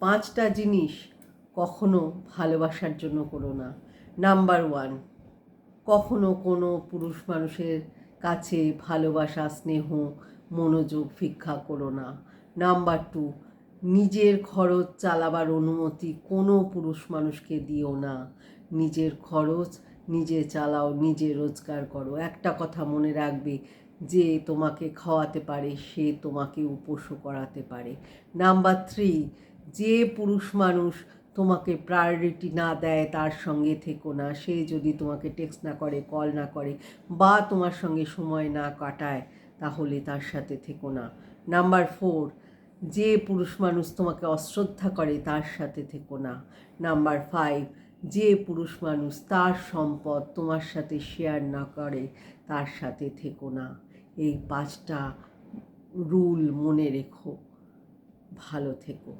পাঁচটা জিনিস কখনো ভালোবাসার জন্য করো না। নাম্বার ওয়ান, কখনো কোনো পুরুষ মানুষের কাছে ভালোবাসা, স্নেহ, মনোযোগ ভিক্ষা করো না। নাম্বার টু, নিজের খরচ চালাবার অনুমতি কোনো পুরুষ মানুষকে দিও না। নিজের খরচ নিজে চালাও, নিজে রোজগার করো। একটা কথা মনে রাখবে যে তোমাকে খাওয়াতে পারে, সে তোমাকে উপোসও করাতে পারে। নাম্বার থ্রি, যে পুরুষ মানুষ তোমাকে প্রায়োরিটি না দেয়, তার সঙ্গে থেকো না। সে যদি তোমাকে টেক্সট না করে কল না করে বা তোমার সঙ্গে সময় না কাটায়, তাহলে তার সাথে থেকো না। নাম্বার ফোর, যে পুরুষ মানুষ তোমাকে অশ্রদ্ধা করে, তার সাথে থেকো না। নাম্বার ফাইভ, যে পুরুষ মানুষ তার সম্পদ তোমার সাথে শেয়ার না করে, তার সাথে থেকো না। এই পাঁচটা রুল মনে রেখো। ভালো থেকো।